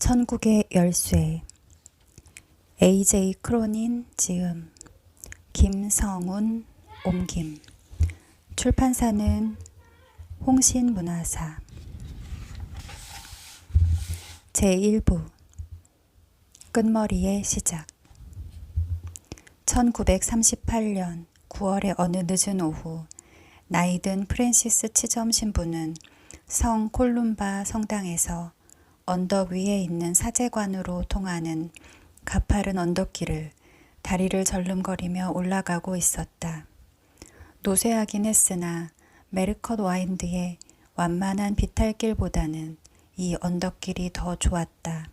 천국의 열쇠. AJ 크로닌 지음. 김성운 옮김. 출판사는 홍신문화사. 제1부. 끝머리의 시작. 1938년 9월의 어느 늦은 오후 나이든 프랜시스 치점 신부는 성 콜룸바 성당에서 언덕 위에 있는 사제관으로 통하는 가파른 언덕길을 다리를 절름거리며 올라가고 있었다. 노쇠하긴 했으나 메르컷 와인드의 완만한 비탈길보다는 이 언덕길이 더 좋았다.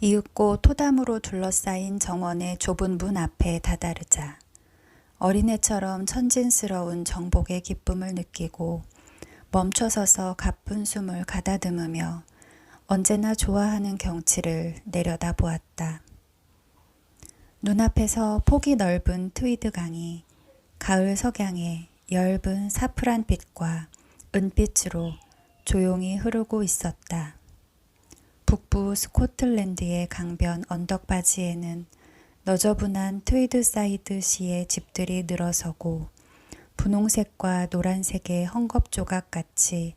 이윽고 토담으로 둘러싸인 정원의 좁은 문 앞에 다다르자 어린애처럼 천진스러운 정복의 기쁨을 느끼고 멈춰서서 가쁜 숨을 가다듬으며 언제나 좋아하는 경치를 내려다 보았다. 눈앞에서 폭이 넓은 트위드 강이 가을 석양의 엷은 사프란 빛과 은빛으로 조용히 흐르고 있었다. 북부 스코틀랜드의 강변 언덕바지에는 너저분한 트위드 사이드 시의 집들이 늘어서고 분홍색과 노란색의 헝겊 조각 같이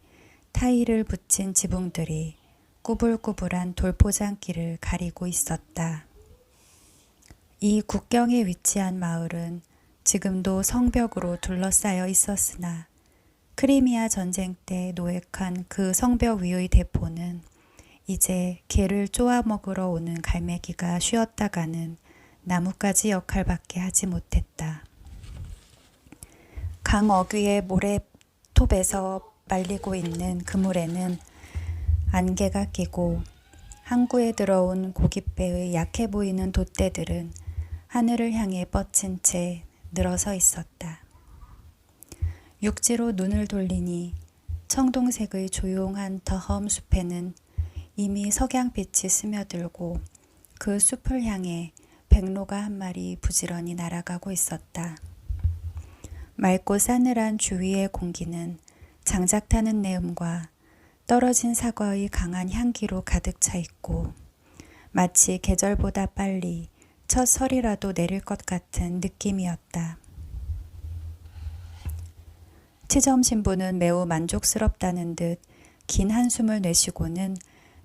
타일을 붙인 지붕들이 꾸불꾸불한 돌포장길을 가리고 있었다. 이 국경에 위치한 마을은 지금도 성벽으로 둘러싸여 있었으나 크리미아 전쟁 때 노획한 그 성벽 위의 대포는 이제 개를 쪼아 먹으러 오는 갈매기가 쉬었다가는 나뭇가지 역할밖에 하지 못했다. 강 어귀의 모래톱에서 말리고 있는 그물에는 안개가 끼고 항구에 들어온 고깃배의 약해 보이는 돛대들은 하늘을 향해 뻗친 채 늘어서 있었다. 육지로 눈을 돌리니 청동색의 조용한 더험 숲에는 이미 석양빛이 스며들고 그 숲을 향해 백로가 한 마리 부지런히 날아가고 있었다. 맑고 싸늘한 주위의 공기는 장작 타는 내음과 떨어진 사과의 강한 향기로 가득 차 있고 마치 계절보다 빨리 첫 설이라도 내릴 것 같은 느낌이었다. 치점 신부는 매우 만족스럽다는 듯 긴 한숨을 내쉬고는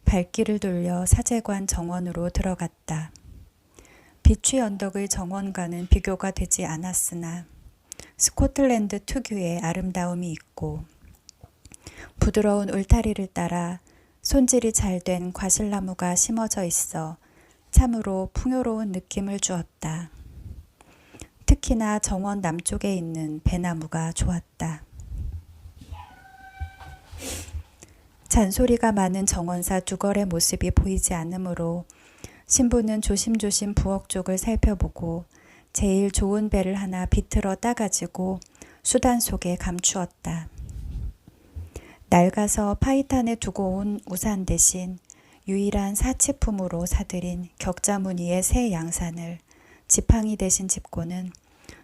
발길을 돌려 사제관 정원으로 들어갔다. 비취 언덕의 정원과는 비교가 되지 않았으나 스코틀랜드 특유의 아름다움이 있고 부드러운 울타리를 따라 손질이 잘 된 과실나무가 심어져 있어 참으로 풍요로운 느낌을 주었다. 특히나 정원 남쪽에 있는 배나무가 좋았다. 잔소리가 많은 정원사 두걸의 모습이 보이지 않으므로 신부는 조심조심 부엌 쪽을 살펴보고 제일 좋은 배를 하나 비틀어 따가지고 수단 속에 감추었다. 낡아서 파이탄에 두고 온 우산 대신 유일한 사치품으로 사들인 격자 무늬의 새 양산을 지팡이 대신 짚고는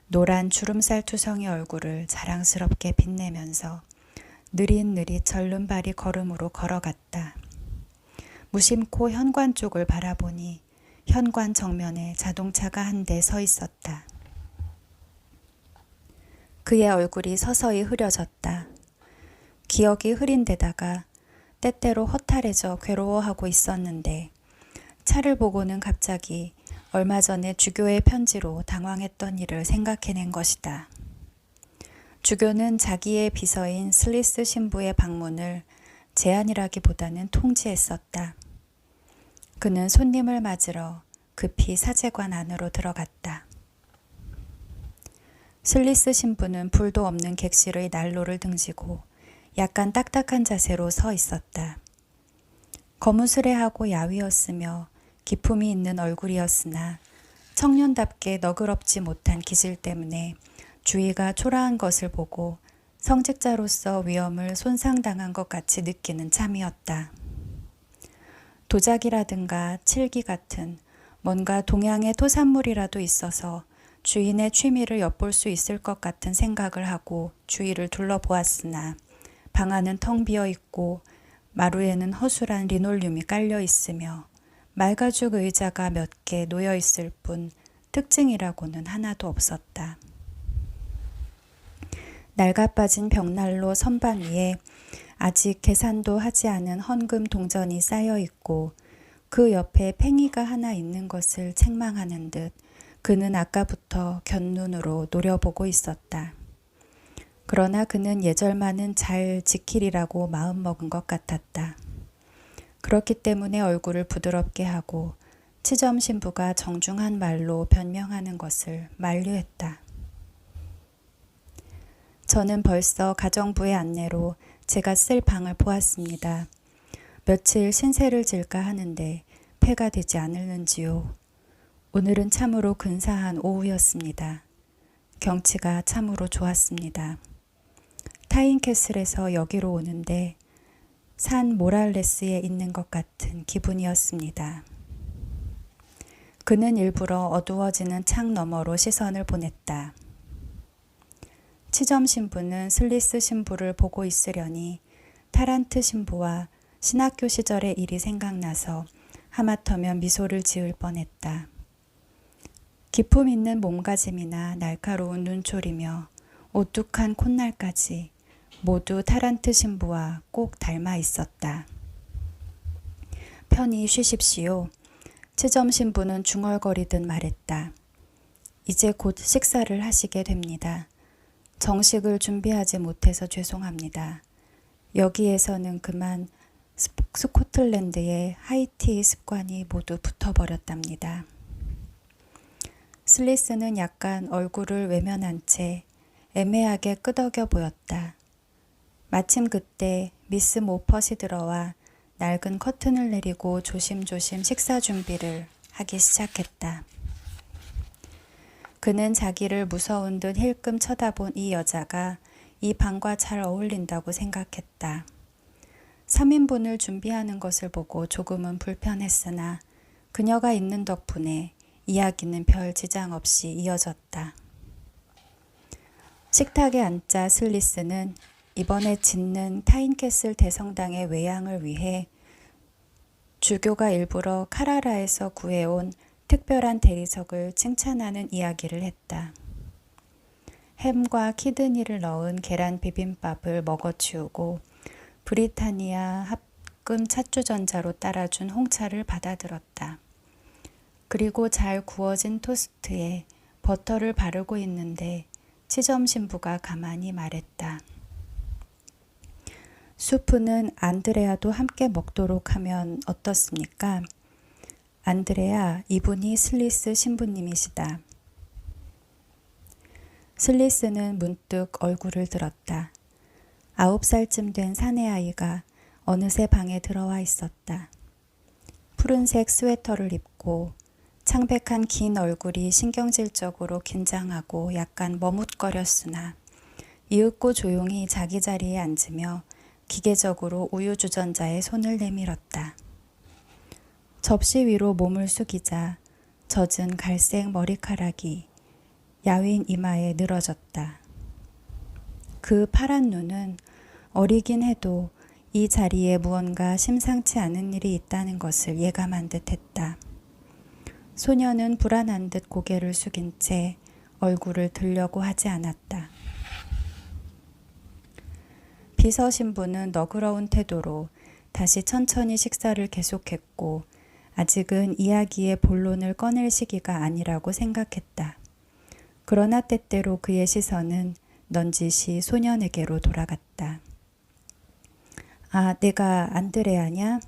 노란 주름살 투성이 얼굴을 자랑스럽게 빛내면서 느릿느릿 절름발이 걸음으로 걸어갔다. 무심코 현관 쪽을 바라보니 현관 정면에 자동차가 한 대 서 있었다. 그의 얼굴이 서서히 흐려졌다. 기억이 흐린 데다가 때때로 허탈해져 괴로워하고 있었는데 차를 보고는 갑자기 얼마 전에 주교의 편지로 당황했던 일을 생각해낸 것이다. 주교는 자기의 비서인 슬리스 신부의 방문을 제안이라기보다는 통지했었다. 그는 손님을 맞으러 급히 사제관 안으로 들어갔다. 슬리스 신부는 불도 없는 객실의 난로를 등지고 약간 딱딱한 자세로 서 있었다. 거무스레하고 야위었으며 기품이 있는 얼굴이었으나 청년답게 너그럽지 못한 기질 때문에 주위가 초라한 것을 보고 성직자로서 위험을 손상당한 것 같이 느끼는 참이었다. 도자기라든가 칠기 같은 뭔가 동양의 토산물이라도 있어서 주인의 취미를 엿볼 수 있을 것 같은 생각을 하고 주위를 둘러보았으나 방 안은 텅 비어 있고 마루에는 허술한 리놀륨이 깔려 있으며 말가죽 의자가 몇 개 놓여 있을 뿐 특징이라고는 하나도 없었다. 낡아 빠진 벽난로 선반 위에 아직 계산도 하지 않은 헌금 동전이 쌓여 있고 그 옆에 팽이가 하나 있는 것을 책망하는 듯 그는 아까부터 곁눈으로 노려보고 있었다. 그러나 그는 예절만은 잘 지키리라고 마음먹은 것 같았다. 그렇기 때문에 얼굴을 부드럽게 하고 치점 신부가 정중한 말로 변명하는 것을 만류했다. 저는 벌써 가정부의 안내로 제가 쓸 방을 보았습니다. 며칠 신세를 질까 하는데 폐가 되지 않을는지요. 오늘은 참으로 근사한 오후였습니다. 경치가 참으로 좋았습니다. 타인캐슬에서 여기로 오는데 산 모랄레스에 있는 것 같은 기분이었습니다. 그는 일부러 어두워지는 창 너머로 시선을 보냈다. 치점 신부는 슬리스 신부를 보고 있으려니 타란트 신부와 신학교 시절의 일이 생각나서 하마터면 미소를 지을 뻔했다. 기품 있는 몸가짐이나 날카로운 눈초리며 오뚝한 콧날까지 모두 타란트 신부와 꼭 닮아 있었다. 편히 쉬십시오. 치점 신부는 중얼거리듯 말했다. 이제 곧 식사를 하시게 됩니다. 정식을 준비하지 못해서 죄송합니다. 여기에서는 그만 스- 스코틀랜드의 하이티 습관이 모두 붙어버렸답니다. 슬리스는 약간 얼굴을 외면한 채 애매하게 끄덕여 보였다. 마침 그때 미스 모퍼시 들어와 낡은 커튼을 내리고 조심조심 식사 준비를 하기 시작했다. 그는 자기를 무서운 듯 힐끔 쳐다본 이 여자가 이 방과 잘 어울린다고 생각했다. 3인분을 준비하는 것을 보고 조금은 불편했으나 그녀가 있는 덕분에 이야기는 별 지장 없이 이어졌다. 식탁에 앉자 슬리스는 이번에 짓는 타인캐슬 대성당의 외양을 위해 주교가 일부러 카라라에서 구해온 특별한 대리석을 칭찬하는 이야기를 했다. 햄과 키드니를 넣은 계란 비빔밥을 먹어치우고 브리타니아 합금 찻주전자로 따라준 홍차를 받아들었다. 그리고 잘 구워진 토스트에 버터를 바르고 있는데 치점 신부가 가만히 말했다. 수프는 안드레아도 함께 먹도록 하면 어떻습니까? 안드레아, 이분이 슬리스 신부님이시다. 슬리스는 문득 얼굴을 들었다. 아홉 살쯤 된 사내 아이가 어느새 방에 들어와 있었다. 푸른색 스웨터를 입고 창백한 긴 얼굴이 신경질적으로 긴장하고 약간 머뭇거렸으나 이윽고 조용히 자기 자리에 앉으며 기계적으로 우유 주전자에 손을 내밀었다. 접시 위로 몸을 숙이자 젖은 갈색 머리카락이 야윈 이마에 늘어졌다. 그 파란 눈은 어리긴 해도 이 자리에 무언가 심상치 않은 일이 있다는 것을 예감한 듯 했다. 소녀는 불안한 듯 고개를 숙인 채 얼굴을 들려고 하지 않았다. 비서 신부는 너그러운 태도로 다시 천천히 식사를 계속했고 아직은 이야기의 본론을 꺼낼 시기가 아니라고 생각했다. 그러나 때때로 그의 시선은 넌지시 소년에게로 돌아갔다. 아, 내가 안드레아냐?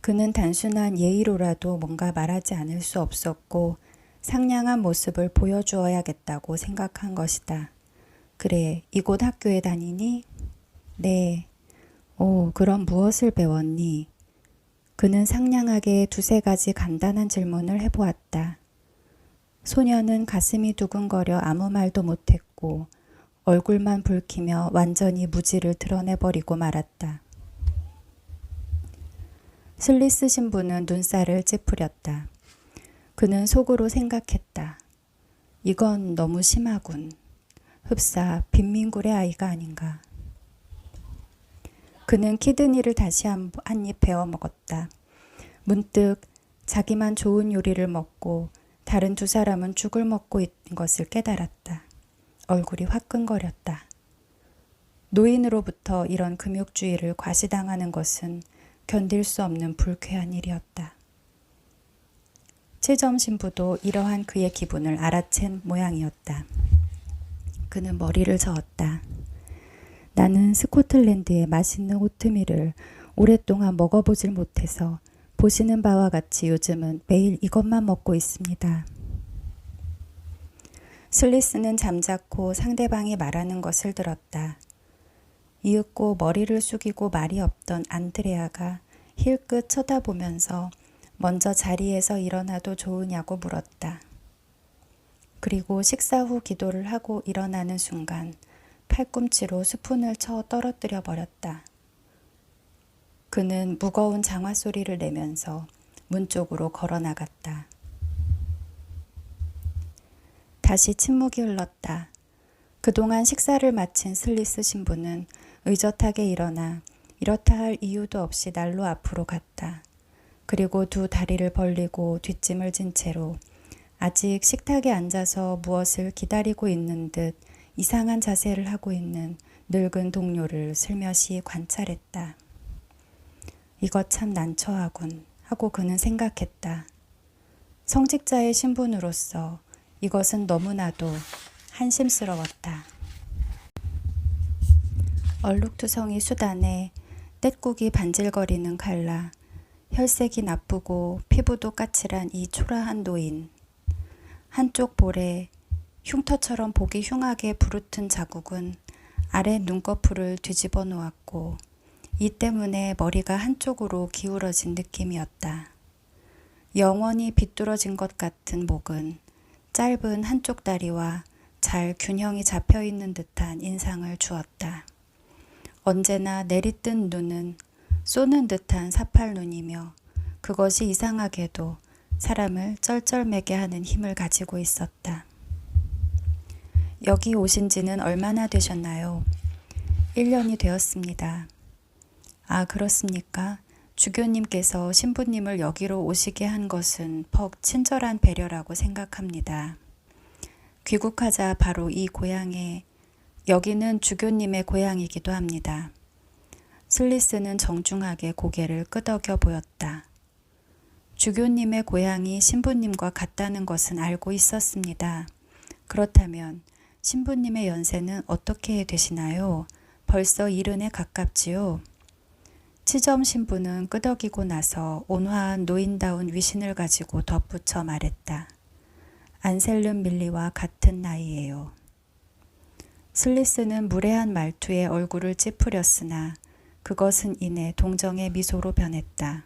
그는 단순한 예의로라도 뭔가 말하지 않을 수 없었고 상냥한 모습을 보여주어야겠다고 생각한 것이다. 그래, 이곳 학교에 다니니? 네. 오, 그럼 무엇을 배웠니? 그는 상냥하게 두세 가지 간단한 질문을 해보았다. 소녀는 가슴이 두근거려 아무 말도 못했고 얼굴만 붉히며 완전히 무지를 드러내버리고 말았다. 슬리스 신부는 눈살을 찌푸렸다. 그는 속으로 생각했다. 이건 너무 심하군. 흡사 빈민굴의 아이가 아닌가. 그는 키드니를 다시 한 입 베어 먹었다. 문득 자기만 좋은 요리를 먹고 다른 두 사람은 죽을 먹고 있는 것을 깨달았다. 얼굴이 화끈거렸다. 노인으로부터 이런 금욕주의를 과시당하는 것은 견딜 수 없는 불쾌한 일이었다. 최점 신부도 이러한 그의 기분을 알아챈 모양이었다. 그는 머리를 저었다. 나는 스코틀랜드의 맛있는 오트밀을 오랫동안 먹어보질 못해서 보시는 바와 같이 요즘은 매일 이것만 먹고 있습니다. 슬리스는 잠자코 상대방이 말하는 것을 들었다. 이윽고 머리를 숙이고 말이 없던 안드레아가 힐끗 쳐다보면서 먼저 자리에서 일어나도 좋으냐고 물었다. 그리고 식사 후 기도를 하고 일어나는 순간 팔꿈치로 스푼을 쳐 떨어뜨려 버렸다. 그는 무거운 장화 소리를 내면서 문 쪽으로 걸어 나갔다. 다시 침묵이 흘렀다. 그동안 식사를 마친 슬리스 신부는 의젓하게 일어나 이렇다 할 이유도 없이 난로 앞으로 갔다. 그리고 두 다리를 벌리고 뒷짐을 진 채로 아직 식탁에 앉아서 무엇을 기다리고 있는 듯 이상한 자세를 하고 있는 늙은 동료를 슬며시 관찰했다. 이것 참 난처하군 하고 그는 생각했다. 성직자의 신분으로서 이것은 너무나도 한심스러웠다. 얼룩투성이 수단에 떼국이 반질거리는 칼라, 혈색이 나쁘고 피부도 까칠한 이 초라한 노인. 한쪽 볼에 흉터처럼 보기 흉하게 부르튼 자국은 아래 눈꺼풀을 뒤집어 놓았고 이 때문에 머리가 한쪽으로 기울어진 느낌이었다. 영원히 비뚤어진 것 같은 목은 짧은 한쪽 다리와 잘 균형이 잡혀 있는 듯한 인상을 주었다. 언제나 내리뜬 눈은 쏘는 듯한 사팔 눈이며 그것이 이상하게도 사람을 쩔쩔매게 하는 힘을 가지고 있었다. 여기 오신 지는 얼마나 되셨나요? 1년이 되었습니다. 아, 그렇습니까? 주교님께서 신부님을 여기로 오시게 한 것은 퍽 친절한 배려라고 생각합니다. 귀국하자 바로 이 고향에 여기는 주교님의 고향이기도 합니다. 슬리스는 정중하게 고개를 끄덕여 보였다. 주교님의 고향이 신부님과 같다는 것은 알고 있었습니다. 그렇다면 신부님의 연세는 어떻게 되시나요? 벌써 이른에 가깝지요? 치점 신부는 끄덕이고 나서 온화한 노인다운 위신을 가지고 덧붙여 말했다. 안셀름 밀리와 같은 나이에요. 슬리스는 무례한 말투에 얼굴을 찌푸렸으나 그것은 이내 동정의 미소로 변했다.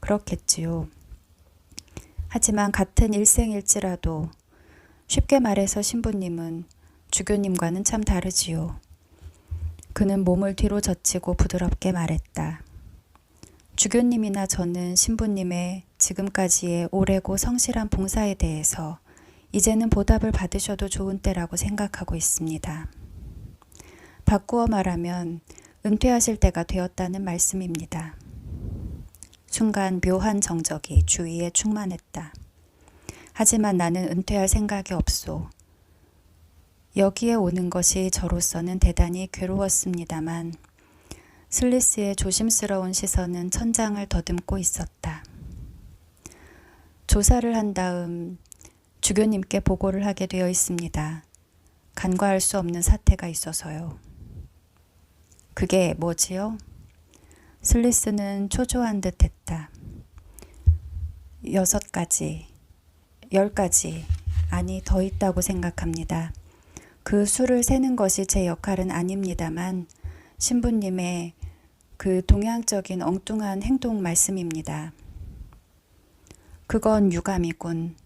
그렇겠지요. 하지만 같은 일생일지라도 쉽게 말해서 신부님은 주교님과는 참 다르지요. 그는 몸을 뒤로 젖히고 부드럽게 말했다. 주교님이나 저는 신부님의 지금까지의 오래고 성실한 봉사에 대해서 이제는 보답을 받으셔도 좋은 때라고 생각하고 있습니다. 바꾸어 말하면 은퇴하실 때가 되었다는 말씀입니다. 순간 묘한 정적이 주위에 충만했다. 하지만 나는 은퇴할 생각이 없소. 여기에 오는 것이 저로서는 대단히 괴로웠습니다만 슬리스의 조심스러운 시선은 천장을 더듬고 있었다. 조사를 한 다음 주교님께 보고를 하게 되어 있습니다. 간과할 수 없는 사태가 있어서요. 그게 뭐지요? 슬리스는 초조한 듯 했다. 여섯 가지, 열 가지, 아니 더 있다고 생각합니다. 그 수를 세는 것이 제 역할은 아닙니다만 신부님의 그 동양적인 엉뚱한 행동 말씀입니다. 그건 유감이군.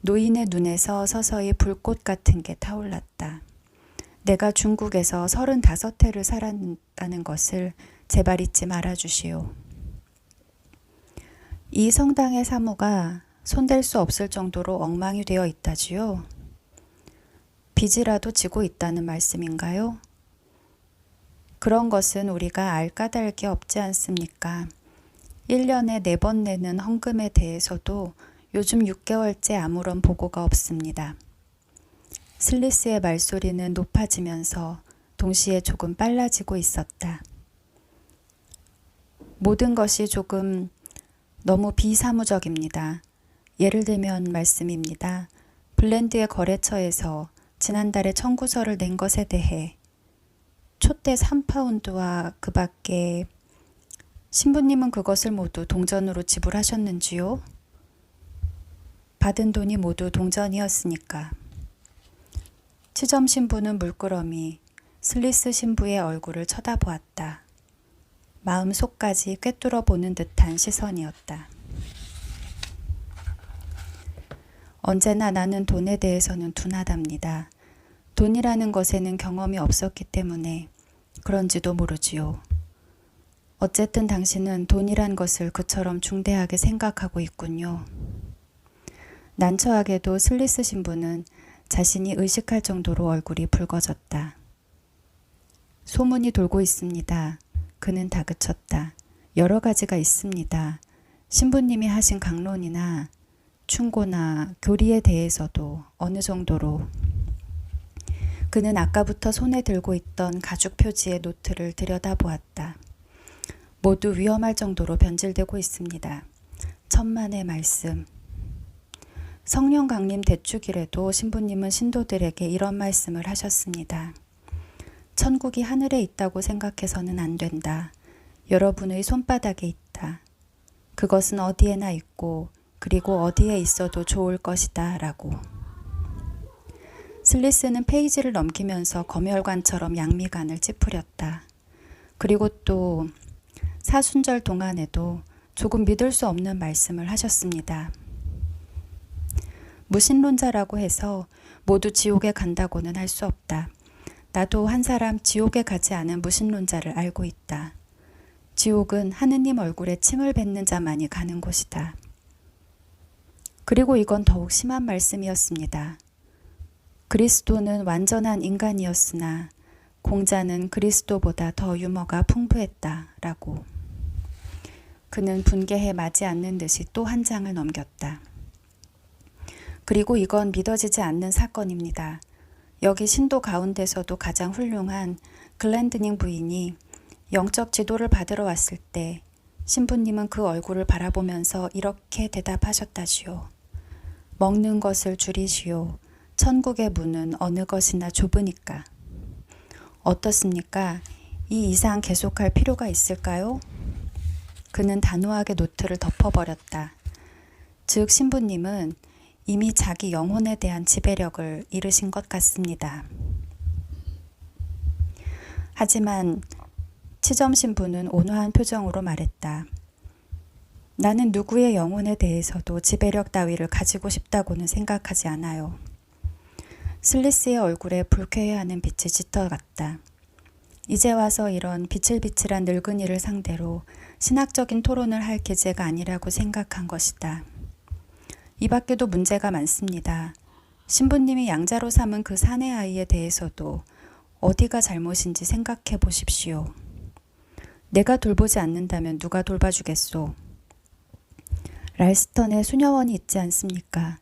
노인의 눈에서 서서히 불꽃 같은 게 타올랐다. 내가 중국에서 서른다섯 해를 살았다는 것을 제발 잊지 말아주시오. 이 성당의 사무가 손댈 수 없을 정도로 엉망이 되어 있다지요. 빚이라도 지고 있다는 말씀인가요? 그런 것은 우리가 알 까닭이 없지 않습니까? 1년에 4번 내는 헌금에 대해서도 요즘 6개월째 아무런 보고가 없습니다. 슬리스의 말소리는 높아지면서 동시에 조금 빨라지고 있었다. 모든 것이 조금 너무 비사무적입니다. 예를 들면 말씀입니다. 블렌드의 거래처에서 지난달에 청구서를 낸 것에 대해 촛대 3파운드와 그 밖에 신부님은 그것을 모두 동전으로 지불하셨는지요? 받은 돈이 모두 동전이었으니까. 치점 신부는 물끄러미 슬리스 신부의 얼굴을 쳐다보았다. 마음속까지 꿰뚫어 보는 듯한 시선이었다. 언제나 나는 돈에 대해서는 둔하답니다. 돈이라는 것에는 경험이 없었기 때문에 그런지도 모르지요. 어쨌든 당신은 돈이란 것을 그처럼 중대하게 생각하고 있군요. 난처하게도 슬리스 신부는 자신이 의식할 정도로 얼굴이 붉어졌다. 소문이 돌고 있습니다. 그는 다그쳤다. 여러 가지가 있습니다. 신부님이 하신 강론이나 충고나 교리에 대해서도 어느 정도로 그는 아까부터 손에 들고 있던 가죽 표지의 노트를 들여다보았다. 모두 위험할 정도로 변질되고 있습니다. 천만의 말씀. 성령 강림 대축일에도 신부님은 신도들에게 이런 말씀을 하셨습니다. 천국이 하늘에 있다고 생각해서는 안 된다. 여러분의 손바닥에 있다. 그것은 어디에나 있고 그리고 어디에 있어도 좋을 것이다. 라고. 슬리스는 페이지를 넘기면서 검열관처럼 양미간을 찌푸렸다. 그리고 또 사순절 동안에도 조금 믿을 수 없는 말씀을 하셨습니다. 무신론자라고 해서 모두 지옥에 간다고는 할 수 없다. 나도 한 사람 지옥에 가지 않은 무신론자를 알고 있다. 지옥은 하느님 얼굴에 침을 뱉는 자만이 가는 곳이다. 그리고 이건 더욱 심한 말씀이었습니다. 그리스도는 완전한 인간이었으나 공자는 그리스도보다 더 유머가 풍부했다. 라고. 그는 분개해 마지 않는 듯이 또 한 장을 넘겼다. 그리고 이건 믿어지지 않는 사건입니다. 여기 신도 가운데서도 가장 훌륭한 글랜드닝 부인이 영적 지도를 받으러 왔을 때 신부님은 그 얼굴을 바라보면서 이렇게 대답하셨다시요. 먹는 것을 줄이시오. 천국의 문은 어느 것이나 좁으니까. 어떻습니까? 이 이상 계속할 필요가 있을까요? 그는 단호하게 노트를 덮어버렸다. 즉, 신부님은 이미 자기 영혼에 대한 지배력을 잃으신 것 같습니다. 하지만 치점 신부는 온화한 표정으로 말했다. 나는 누구의 영혼에 대해서도 지배력 따위를 가지고 싶다고는 생각하지 않아요. 슬리스의 얼굴에 불쾌해하는 빛이 짙어갔다. 이제 와서 이런 비칠비칠한 늙은이를 상대로 신학적인 토론을 할 계제가 아니라고 생각한 것이다. 이 밖에도 문제가 많습니다. 신부님이 양자로 삼은 그 사내 아이에 대해서도 어디가 잘못인지 생각해 보십시오. 내가 돌보지 않는다면 누가 돌봐주겠소? 랄스턴에 수녀원이 있지 않습니까?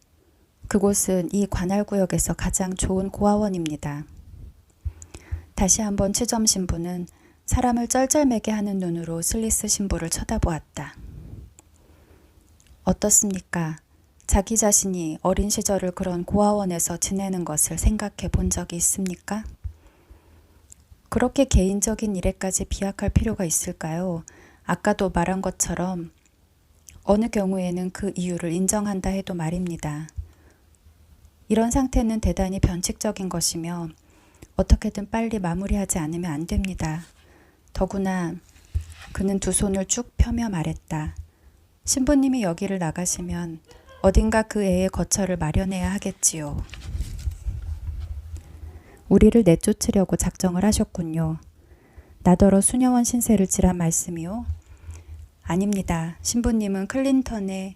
그곳은 이 관할 구역에서 가장 좋은 고아원입니다. 다시 한번 치점 신부는 사람을 쩔쩔매게 하는 눈으로 슬리스 신부를 쳐다보았다. 어떻습니까? 자기 자신이 어린 시절을 그런 고아원에서 지내는 것을 생각해 본 적이 있습니까? 그렇게 개인적인 일에까지 비약할 필요가 있을까요? 아까도 말한 것처럼 어느 경우에는 그 이유를 인정한다 해도 말입니다. 이런 상태는 대단히 변칙적인 것이며 어떻게든 빨리 마무리하지 않으면 안 됩니다. 더구나 그는 두 손을 쭉 펴며 말했다. 신부님이 여기를 나가시면 어딘가 그 애의 거처를 마련해야 하겠지요. 우리를 내쫓으려고 작정을 하셨군요. 나더러 수녀원 신세를 지란 말씀이요? 아닙니다. 신부님은 클린턴의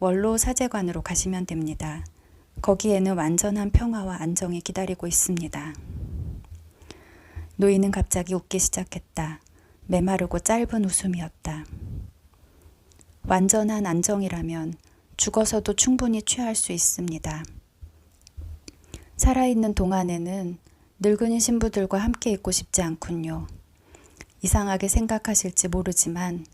원로 사제관으로 가시면 됩니다. 거기에는 완전한 평화와 안정이 기다리고 있습니다. 노인은 갑자기 웃기 시작했다. 메마르고 짧은 웃음이었다. 완전한 안정이라면 죽어서도 충분히 취할 수 있습니다. 살아있는 동안에는 늙은이 신부들과 함께 있고 싶지 않군요. 이상하게 생각하실지 모르지만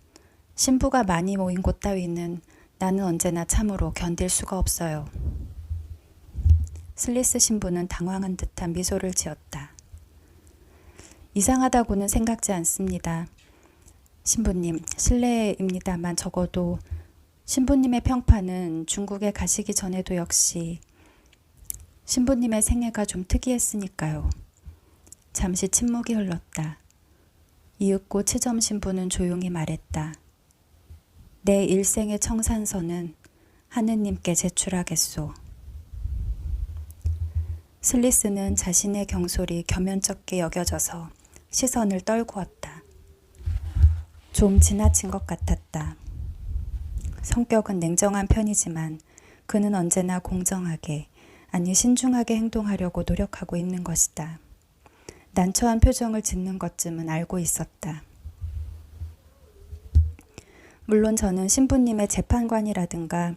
신부가 많이 모인 곳 따위는 나는 언제나 참으로 견딜 수가 없어요. 슬리스 신부는 당황한 듯한 미소를 지었다. 이상하다고는 생각지 않습니다. 신부님, 실례입니다만 적어도 신부님의 평판은 중국에 가시기 전에도 역시 신부님의 생애가 좀 특이했으니까요. 잠시 침묵이 흘렀다. 이윽고 치점 신부는 조용히 말했다. 내 일생의 청산서는 하느님께 제출하겠소. 슬리스는 자신의 경솔이 겸연쩍게 여겨져서 시선을 떨구었다. 좀 지나친 것 같았다. 성격은 냉정한 편이지만 그는 언제나 공정하게, 아니 신중하게 행동하려고 노력하고 있는 것이다. 난처한 표정을 짓는 것쯤은 알고 있었다. 물론 저는 신부님의 재판관이라든가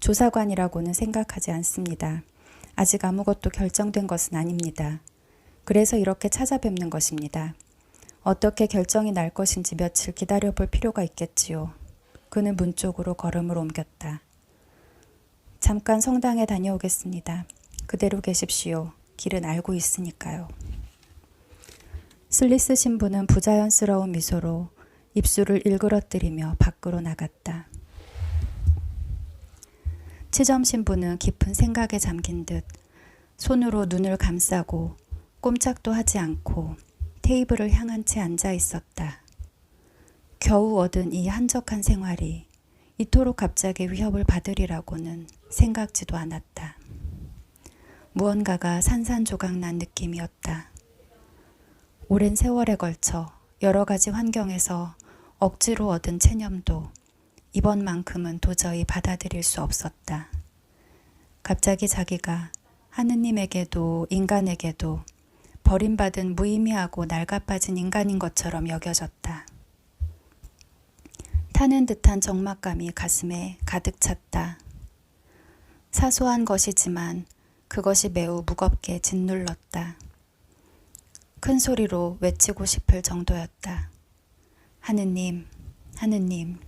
조사관이라고는 생각하지 않습니다. 아직 아무것도 결정된 것은 아닙니다. 그래서 이렇게 찾아뵙는 것입니다. 어떻게 결정이 날 것인지 며칠 기다려 볼 필요가 있겠지요. 그는 문 쪽으로 걸음을 옮겼다. 잠깐 성당에 다녀오겠습니다. 그대로 계십시오. 길은 알고 있으니까요. 슬리스 신부는 부자연스러운 미소로 입술을 일그러뜨리며 밖으로 나갔다. 치점 신부는 깊은 생각에 잠긴 듯 손으로 눈을 감싸고 꼼짝도 하지 않고 테이블을 향한 채 앉아 있었다. 겨우 얻은 이 한적한 생활이 이토록 갑자기 위협을 받으리라고는 생각지도 않았다. 무언가가 산산조각 난 느낌이었다. 오랜 세월에 걸쳐 여러 가지 환경에서 억지로 얻은 체념도 이번만큼은 도저히 받아들일 수 없었다. 갑자기 자기가 하느님에게도 인간에게도 버림받은 무의미하고 낡아빠진 인간인 것처럼 여겨졌다. 타는 듯한 적막감이 가슴에 가득 찼다. 사소한 것이지만 그것이 매우 무겁게 짓눌렀다. 큰 소리로 외치고 싶을 정도였다. 하느님, 하느님,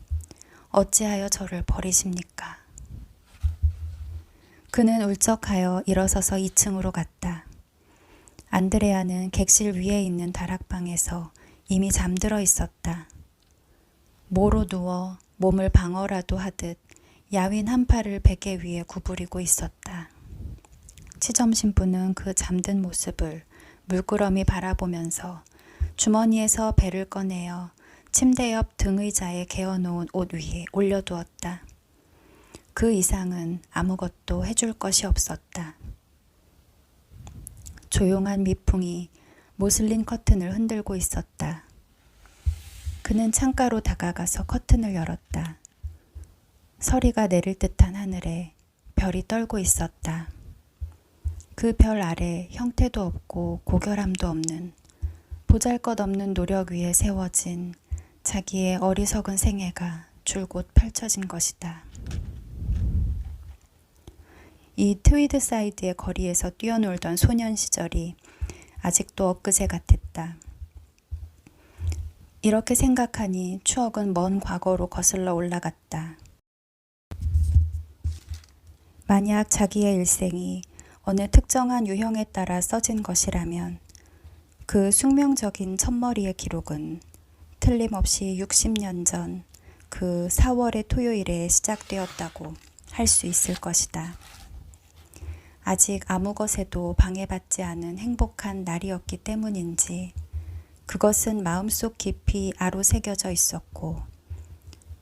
어찌하여 저를 버리십니까? 그는 울적하여 일어서서 2층으로 갔다. 안드레아는 객실 위에 있는 다락방에서 이미 잠들어 있었다. 모로 누워 몸을 방어라도 하듯 야윈 한 팔을 베개 위에 구부리고 있었다. 치점 신부는 그 잠든 모습을 물끄러미 바라보면서 주머니에서 배를 꺼내어 침대 옆 등의자에 개어놓은 옷 위에 올려두었다. 그 이상은 아무것도 해줄 것이 없었다. 조용한 미풍이 모슬린 커튼을 흔들고 있었다. 그는 창가로 다가가서 커튼을 열었다. 서리가 내릴 듯한 하늘에 별이 떨고 있었다. 그 별 아래 형태도 없고 고결함도 없는 보잘 것 없는 노력 위에 세워진 자기의 어리석은 생애가 줄곧 펼쳐진 것이다. 이 트위드 사이드의 거리에서 뛰어놀던 소년 시절이 아직도 엊그제 같았다. 이렇게 생각하니 추억은 먼 과거로 거슬러 올라갔다. 만약 자기의 일생이 어느 특정한 유형에 따라 써진 것이라면 그 숙명적인 첫머리의 기록은 틀림없이 60년 전 그 4월의 토요일에 시작되었다고 할 수 있을 것이다. 아직 아무 것에도 방해받지 않은 행복한 날이었기 때문인지 그것은 마음속 깊이 아로 새겨져 있었고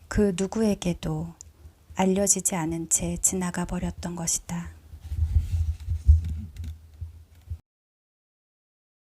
그 누구에게도 알려지지 않은 채 지나가 버렸던 것이다.